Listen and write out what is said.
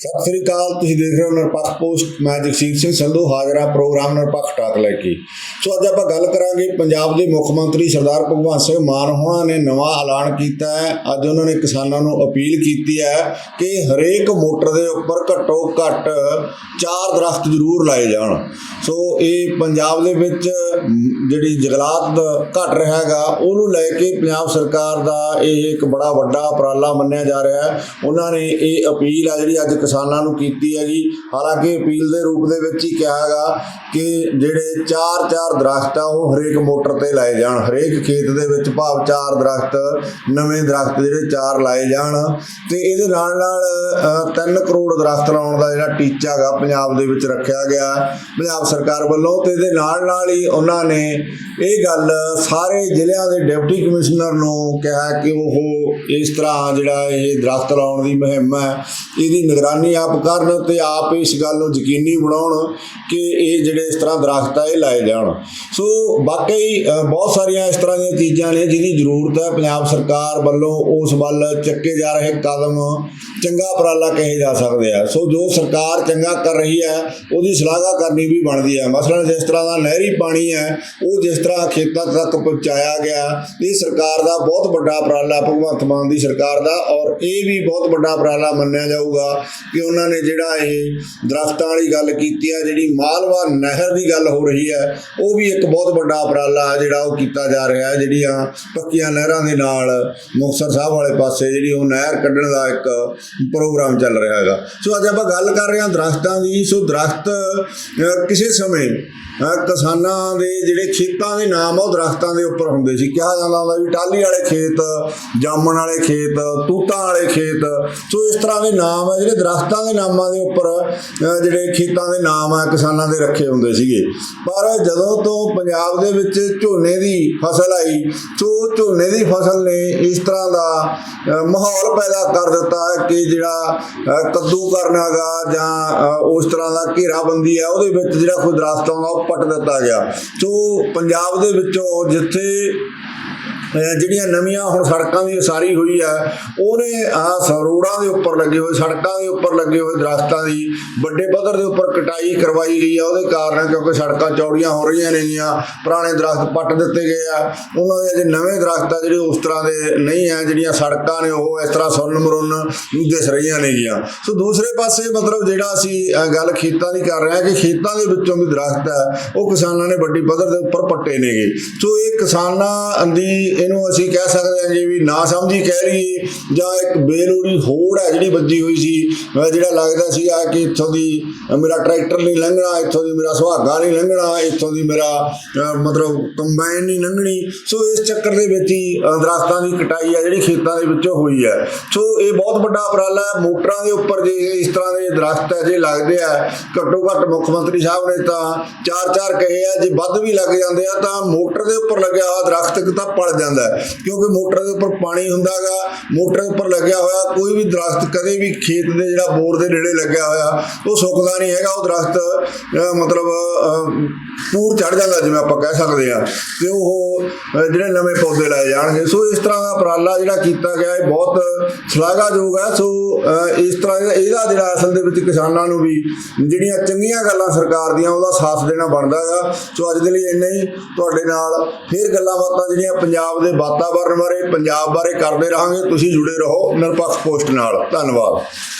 ਸਤਿ ਸ੍ਰੀ ਅਕਾਲ, ਤੁਸੀਂ ਦੇਖ ਰਹੇ ਹੋ ਨਿਰਪੱਖ ਪੋਸਟ, ਮੈਂ ਜਗਸੀਰ ਸਿੰਘ ਸੰਧੂ, ਹਾਜ਼ਰਾ ਪ੍ਰੋਗਰਾਮ ਨਿਰਪੱਖ ਟਾਕ ਲੈ ਕੇ। ਸੋ ਅੱਜ ਆਪਾਂ ਗੱਲ ਕਰਾਂਗੇ ਪੰਜਾਬ ਦੇ ਮੁੱਖ ਮੰਤਰੀ ਸਰਦਾਰ ਭਗਵੰਤ ਸਿੰਘ ਮਾਨ ਹੋਣਾ ਨੇ ਨਵਾਂ ਐਲਾਨ ਕੀਤਾ ਹੈ। ਅੱਜ ਉਹਨਾਂ ਨੇ ਕਿਸਾਨਾਂ ਨੂੰ ਅਪੀਲ ਕੀਤੀ ਹੈ ਕਿ ਹਰੇਕ ਮੋਟਰ ਦੇ ਉੱਪਰ ਘੱਟੋ ਘੱਟ ਚਾਰ ਦਰਖਤ ਜ਼ਰੂਰ ਲਾਏ ਜਾਣ। ਸੋ ਇਹ ਪੰਜਾਬ ਦੇ ਵਿੱਚ ਜਿਹੜੀ ਜੰਗਲਾਤ ਘਟ ਰਿਹਾ ਹੈਗਾ, ਉਹਨੂੰ ਲੈ ਕੇ ਪੰਜਾਬ ਸਰਕਾਰ ਦਾ ਇਹ ਇੱਕ ਬੜਾ ਵੱਡਾ ਉਪਰਾਲਾ ਮੰਨਿਆ ਜਾ ਰਿਹਾ ਹੈ। ਉਹਨਾਂ ਨੇ ਇਹ ਅਪੀਲ ਆ ਜਿਹੜੀ ਅੱਜ ਕਿਸਾਨਾਂ ਨੂੰ ਕੀਤੀ ਹੈਗੀ। ਹਾਲਾਂਕਿ ਅਪੀਲ ਦੇ ਰੂਪ ਦੇ ਵਿੱਚ ਹੀ ਕਿਹਾ ਹੈਗਾ ਕਿ ਜਿਹੜੇ ਚਾਰ ਚਾਰ ਦਰਖਤ ਆ, ਉਹ ਹਰੇਕ ਮੋਟਰ ਤੇ ਲਾਏ ਜਾਣ। ਹਰੇਕ ਖੇਤ ਦੇ ਵਿੱਚ ਭਾਵ ਚਾਰ ਦਰਖਤ, ਨਵੇਂ ਦਰਖਤ ਜਿਹੜੇ ਚਾਰ ਲਾਏ ਜਾਣ। ਤੇ ਇਹਦੇ ਨਾਲ ਨਾਲ 3 ਕਰੋੜ ਦਰਖਤ ਲਾਉਣ ਦਾ ਜਿਹੜਾ ਟੀਚਾ ਹੈਗਾ, ਪੰਜਾਬ ਦੇ ਵਿੱਚ ਰੱਖਿਆ ਗਿਆ। ਪੰਜਾਬ ਸਰਕਾਰ ਵੱਲੋਂ ਤੇ ਇਹਦੇ ਨਾਲ ਨਾਲ ਹੀ ਉਹਨਾਂ ਨੇ ਇਹ ਗੱਲ ਸਾਰੇ ਜ਼ਿਲ੍ਹਿਆਂ ਦੇ ਡਿਪਟੀ ਕਮਿਸ਼ਨਰ ਨੂੰ ਕਿਹਾ ਕਿ ਉਹ ਇਸ ਤਰ੍ਹਾਂ ਜਿਹੜਾ ਇਹ ਦਰਖਤ ਲਾਉਣ ਦੀ ਮੁਹਿੰਮ ਹੈ, ਇਹਦੀ ਨਿਗਰਾਨੀ ਆਪ ਕਰਨ ਤੇ ਆਪ ਇਸ ਗੱਲ ਨੂੰ ਯਕੀਨੀ ਬਣਾਉਣ ਕਿ ਇਹ ਜਿਹੜੇ ਇਸ ਤਰ੍ਹਾਂ ਦਰਖਤ ਆ, ਇਹ ਲਾਏ ਜਾਣ। ਸੋ ਵਾਕਈ ਬਹੁਤ ਸਾਰੀਆਂ ਇਸ ਤਰ੍ਹਾਂ ਦੀਆਂ ਚੀਜ਼ਾਂ ਨੇ ਜਿਹਦੀ ਜ਼ਰੂਰਤ ਹੈ। ਪੰਜਾਬ ਸਰਕਾਰ ਵੱਲੋਂ ਉਸ ਵੱਲ ਚੱਕੇ ਜਾ ਰਹੇ ਕਦਮ ਚੰਗਾ ਉਪਰਾਲਾ ਕਹੇ ਜਾ ਸਕਦੇ ਆ। ਸੋ ਜੋ ਸਰਕਾਰ ਚੰਗਾ ਕਰ ਰਹੀ ਹੈ, ਉਹਦੀ ਸ਼ਲਾਘਾ ਕਰਨੀ ਵੀ ਬਣਦੀ ਹੈ। ਮਸਲਾ ਜਿਸ ਤਰ੍ਹਾਂ ਦਾ ਨਹਿਰੀ ਪਾਣੀ ਹੈ, ਉਹ ਜਿਸ ਤਰ੍ਹਾਂ ਖੇਤਾਂ ਤੱਕ ਪਹੁੰਚਾਇਆ ਗਿਆ, ਇਹ ਸਰਕਾਰ ਦਾ ਬਹੁਤ ਵੱਡਾ ਉਪਰਾਲਾ ਭਗਵੰਤ ਮਾਨ ਦੀ ਸਰਕਾਰ ਦਾ ਔਰ ਇਹ ਵੀ ਬਹੁਤ ਵੱਡਾ ਉਪਰਾਲਾ ਮੰਨਿਆ ਜਾਊਗਾ। ਕਿ ਉਹਨਾਂ ਨੇ ਜਿਹੜਾ ਇਹ ਦਰਖਤਾਂ ਵਾਲੀ ਗੱਲ ਕੀਤੀ ਹੈ, ਜਿਹੜੀ ਮਾਲਵਾ ਨਹਿਰ ਦੀ ਗੱਲ ਹੋ ਰਹੀ ਹੈ, ਉਹ ਵੀ ਇੱਕ ਬਹੁਤ ਵੱਡਾ ਉਪਰਾਲਾ ਹੈ ਜਿਹੜਾ ਉਹ ਕੀਤਾ ਜਾ ਰਿਹਾ ਹੈ, ਜਿਹੜੀਆਂ ਪੱਕੀਆਂ ਨਹਿਰਾਂ ਦੇ ਨਾਲ ਮੁਕਤਸਰ ਸਾਹਿਬ ਵਾਲੇ ਪਾਸੇ ਜਿਹੜੀ ਉਹ ਨਹਿਰ ਕੱਢਣ ਦਾ ਇੱਕ ਪ੍ਰੋਗਰਾਮ ਚੱਲ ਰਿਹਾ ਹੈਗਾ। ਸੋ ਅੱਜ ਆਪਾਂ ਗੱਲ ਕਰ ਰਹੇ ਹਾਂ ਦਰਖਤਾਂ ਦੀ। ਸੋ ਦਰਖਤ ਕਿਸੇ ਸਮੇਂ ਕਿਸਾਨਾਂ ਦੇ ਜਿਹੜੇ ਖੇਤਾਂ ਦੇ ਨਾਮ ਆ, ਉਹ ਦਰਖਤਾਂ ਦੇ ਉੱਪਰ ਹੁੰਦੇ ਸੀ। ਕਿਹਾ ਜਾਂਦਾ ਹੁੰਦਾ ਵੀ ਟਾਲੀ ਵਾਲੇ ਖੇਤ, ਜਾਮਣ ਵਾਲੇ ਖੇਤ, ਤੂਤਾਂ ਵਾਲੇ ਖੇਤ। ਸੋ ਇਸ ਤਰ੍ਹਾਂ ਦੇ ਨਾਮ ਆ ਜਿਹੜੇ ਦਰਖਤਾਂ ਦੇ ਨਾਮਾਂ ਦੇ ਉੱਪਰ ਜਿਹੜੇ ਖੇਤਾਂ ਦੇ ਨਾਮ ਆ ਕਿਸਾਨਾਂ ਦੇ ਰੱਖੇ ਹੁੰਦੇ ਸੀਗੇ। ਪਰ ਜਦੋਂ ਤੋਂ ਪੰਜਾਬ ਦੇ ਵਿੱਚ ਝੋਨੇ ਦੀ ਫਸਲ ਆਈ ਸੋ ਝੋਨੇ ਦੀ ਫਸਲ ਨੇ ਇਸ ਤਰ੍ਹਾਂ ਦਾ ਮਾਹੌਲ ਪੈਦਾ ਕਰ ਦਿੱਤਾ ਕਿ ਜਿਹੜਾ ਅਹ, ਕੱਦੂ ਕਰਨਾਗਾ ਜਾਂ ਉਸ ਤਰ੍ਹਾਂ ਦਾ ਘੇਰਾਬੰਦੀ ਹੈ ਉਹਦੇ ਵਿੱਚ ਜਿਹੜਾ ਕੋਈ ਦਰਖਤ ਆਉਂਦਾ ਉਹ ਪੱਟ ਦਿੱਤਾ ਗਿਆ। ਸੋ ਪੰਜਾਬ ਦੇ ਵਿੱਚੋਂ ਜਿੱਥੇ ਜਿਹੜੀਆਂ ਨਵੀਆਂ ਹੁਣ ਸੜਕਾਂ ਦੀ ਉਸਾਰੀ ਹੋਈ ਹੈ ਉਹਨੇ ਆ ਰੋਡਾਂ ਦੇ ਉੱਪਰ ਲੱਗੇ ਹੋਏ, ਸੜਕਾਂ ਦੇ ਉੱਪਰ ਲੱਗੇ ਹੋਏ ਦਰਖਤਾਂ ਦੀ ਵੱਡੇ ਪੱਧਰ ਦੇ ਉੱਪਰ ਕਟਾਈ ਕਰਵਾਈ ਗਈ ਆ, ਉਹਦੇ ਕਾਰਨ ਕਿਉਂਕਿ ਸੜਕਾਂ ਚੌੜੀਆਂ ਹੋ ਰਹੀਆਂ ਨੇਗੀਆਂ ਪੁਰਾਣੇ ਦਰਖਤ ਪੱਟ ਦਿੱਤੇ ਗਏ ਆ। ਉਹਨਾਂ ਦੇ ਅਜੇ ਨਵੇਂ ਦਰਖਤ ਆ ਜਿਹੜੇ ਉਸ ਤਰ੍ਹਾਂ ਦੇ ਨਹੀਂ ਆ, ਜਿਹੜੀਆਂ ਸੜਕਾਂ ਨੇ ਉਹ ਇਸ ਤਰ੍ਹਾਂ ਸੁੰਨ ਮਰੁੰਨ ਦਿਸ ਰਹੀਆਂ ਨੇਗੀਆਂ ਸੋ ਦੂਸਰੇ ਪਾਸੇ ਮਤਲਬ ਜਿਹੜਾ ਅਸੀਂ ਗੱਲ ਖੇਤਾਂ ਦੀ ਕਰ ਰਹੇ ਹਾਂ ਕਿ ਖੇਤਾਂ ਦੇ ਵਿੱਚੋਂ ਵੀ ਦਰਖਤ ਹੈ ਉਹ ਕਿਸਾਨਾਂ ਨੇ ਵੱਡੀ ਪੱਧਰ ਦੇ ਉੱਪਰ ਪੱਟੇ ਨੇਗੇ। ਸੋ ਇਹ ਕਿਸਾਨਾਂ ਦੀ ਇਹਨੂੰ ਅਸੀਂ ਕਹਿ ਸਕਦੇ ਹਾਂ ਜੀ ਵੀ ਨਾ ਸਮਝੀ ਕਹਿ ਲਈਏ, ਜਾਂ ਇੱਕ ਬੇਲੋੜੀ ਹੋੜ ਹੈ ਜਿਹੜੀ ਵੱਜੀ ਹੋਈ ਸੀ ਜਿਹੜਾ ਲੱਗਦਾ ਸੀਗਾ ਕਿ ਇੱਥੋਂ ਦੀ, ਮੇਰਾ ਟਰੈਕਟਰ ਨਹੀਂ ਲੰਘਣਾ, ਇੱਥੋਂ ਦੀ ਮੇਰਾ ਸੁਹਾਗਾ ਨਹੀਂ ਲੰਘਣਾ, ਇੱਥੋਂ ਦੀ ਮੇਰਾ ਮਤਲਬ ਕੰਬਾਈਨ ਨਹੀਂ ਲੰਘਣੀ। ਸੋ ਇਸ ਚੱਕਰ ਦੇ ਵਿੱਚ ਹੀ, ਅਹ, ਦਰਖਤਾਂ ਦੀ ਕਟਾਈ ਹੈ ਜਿਹੜੀ ਖੇਤਾਂ ਦੇ ਵਿੱਚੋਂ ਹੋਈ ਹੈ। ਸੋ ਇਹ ਬਹੁਤ ਵੱਡਾ ਉਪਰਾਲਾ ਹੈ। ਮੋਟਰਾਂ ਦੇ ਉੱਪਰ ਜੇ ਇਸ ਤਰ੍ਹਾਂ ਦੇ ਦਰਖਤ ਹੈ, ਜੇ ਲੱਗਦੇ ਆ, ਘੱਟੋ ਘੱਟ ਮੁੱਖ ਮੰਤਰੀ ਸਾਹਿਬ ਨੇ ਤਾਂ ਚਾਰ ਚਾਰ ਕਹੇ ਆ, ਜੇ ਵੱਧ ਵੀ ਲੱਗ ਜਾਂਦੇ ਆ, ਤਾਂ ਮੋਟਰ ਦੇ ਉੱਪਰ ਲੱਗਿਆ ਹੋਇਆ ਦਰਖਤ ਇੱਕ ਤਾਂ ਪੜ ਜਾਂਦਾ ਹੈ। ਕਿਉਂਕਿ ਮੋਟਰ ਦੇ ਉੱਪਰ ਪਾਣੀ ਹੁੰਦਾਗਾ ਮੋਟਰ ਦੇ ਉੱਪਰ ਲੱਗਿਆ ਹੋਇਆ ਕੋਈ ਵੀ ਦਰਖਤ ਕਦੇ ਵੀ ਖੇਤ ਦੇ ਜਿਹੜਾ ਬੋਰ ਦੇ ਨੇੜੇ ਲੱਗਿਆ ਹੋਇਆ ਉਹ ਸੁੱਕਦਾ ਨਹੀਂ ਹੈਗਾ ਉਹ ਦਰਖਤ ਮਤਲਬ ਅਹ, ਪੂਰ ਚੜ ਜਾਂਦਾ ਜਿਵੇਂ ਆਪਾਂ ਕਹਿ ਸਕਦੇ ਆ ਤੇ ਉਹ ਜਿਹੜੇ ਨਵੇਂ ਪੌਦੇ ਲਾਏ ਜਾਣਗੇ। ਸੋ ਇਸ ਤਰ੍ਹਾਂ ਦਾ ਉਪਰਾਲਾ ਜਿਹੜਾ ਕੀਤਾ ਗਿਆ ਇਹ ਬਹੁਤ ਸ਼ਲਾਘਾਯੋਗ ਹੈ। ਸੋ ਇਸ ਤਰ੍ਹਾਂ ਇਹਦਾ ਜਿਹੜਾ ਅਸਲ ਦੇ ਵਿੱਚ ਕਿਸਾਨਾਂ ਨੂੰ ਵੀ ਜਿਹੜੀਆਂ ਚੰਗੀਆਂ ਗੱਲਾਂ ਸਰਕਾਰ ਦੀਆਂ ਉਹਦਾ ਸਾਥ ਦੇਣਾ ਬਣਦਾ ਹੈਗਾ। ਸੋ ਅੱਜ ਦੇ ਲਈ ਇੰਨਾ ਹੀ। ਤੁਹਾਡੇ ਨਾਲ ਫਿਰ ਗੱਲਾਂ ਬਾਤਾਂ ਜਿਹੜੀਆਂ ਪੰਜਾਬ ਪੰਜਾਬ ਦੇ ਵਾਤਾਵਰਣ ਬਾਰੇ, ਪੰਜਾਬ ਬਾਰੇ ਕਰਦੇ ਰਹਾਂਗੇ। ਤੁਸੀਂ ਜੁੜੇ ਰਹੋ, ਨਿਰਪੱਖ ਪੋਸਟ ਨਾਲ। ਧੰਨਵਾਦ।